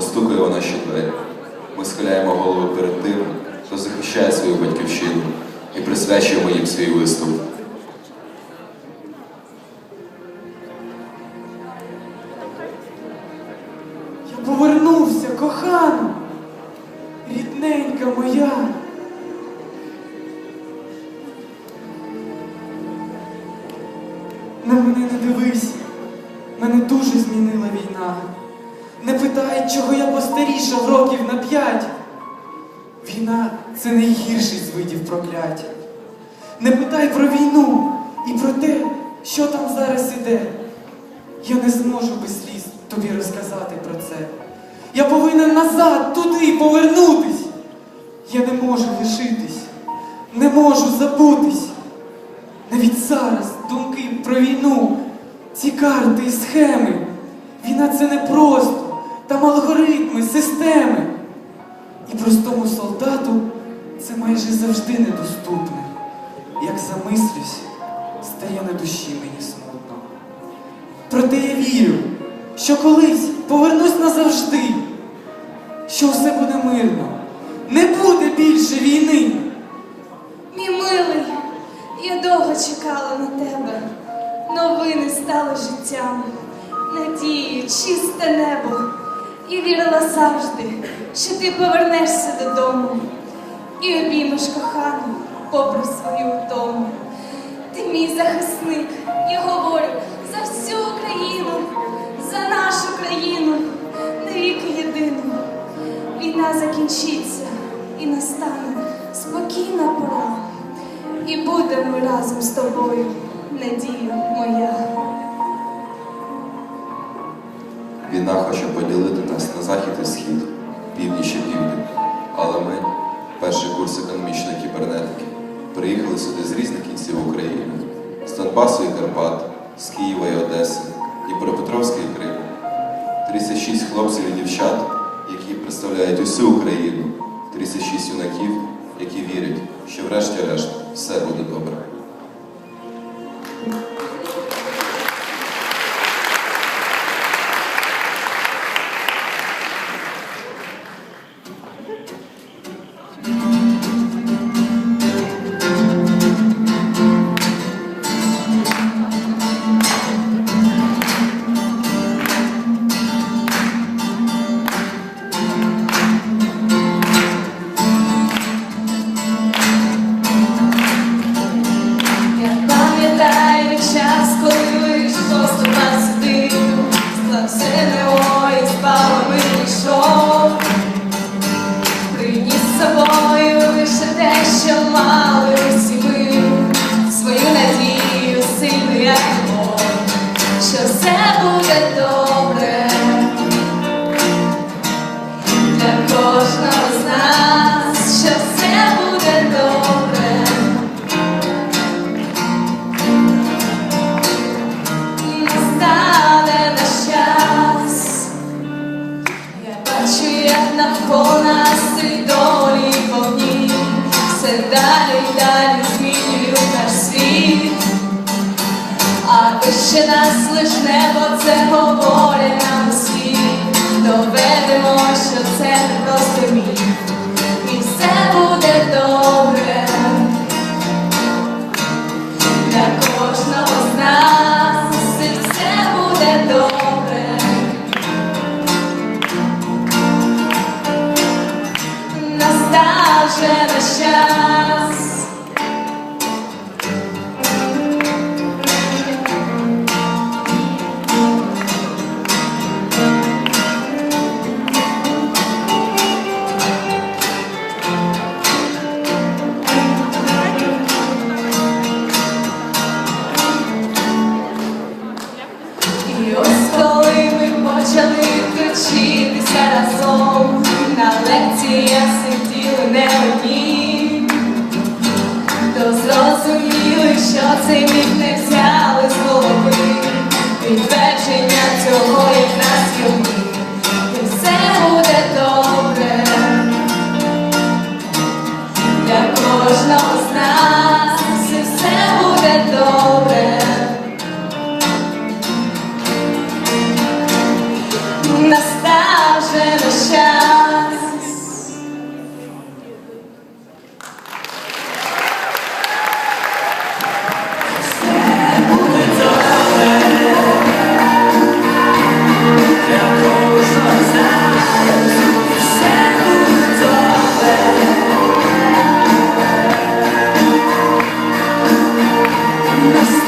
постукає у наші двері. Ми схиляємо голови перед тим, хто захищає свою батьківщину і присвячуємо їм свій виступ. Я повернувся, кохана, рідненька моя. На мене не дивись, мене дуже змінила війна. Не питай, чого я постарішав років на п'ять. Війна це найгірший з видів прокляття. Не питай про війну і про те, що там зараз іде. Я не зможу без сліз тобі розказати про це. Я повинен назад, туди повернутись. Я не можу лишитись, не можу забутись. Навіть зараз думки про війну, ці карти і схеми. Війна це не просто, там алгоритми, системи. І простому солдату це майже завжди недоступне. Як замислюсь, стає на душі мені смутно. Проте я вірю, що колись повернусь назавжди, що все буде мирно, не буде більше війни. Мій милий, я довго чекала на тебе. Новини стали життям, надією, чисте небо. І вірила завжди, що ти повернешся додому і обіймеш кохану попри свою втому. Ти мій захисник, я говорю за всю Україну, за нашу країну, навіки єдину. Війна закінчиться і настане спокійна пора. І будемо разом з тобою, надія моя. Війна хоче поділити нас на захід і схід, північ і південь. Але ми, перший курс економічної кібернетики, приїхали сюди з різних кінців України, з Донбасу і Карпат, з Києва і Одеси, Дніпропетровська і Крим. 36 хлопців і дівчат, які представляють усю Україну, 36 юнаків, які вірять, що врешті-решт все буде добре. send й далі змінюють наш світ. А вище нас лиш небо, це говорить нам усі. Доведемо, що це що цей міф Nossa.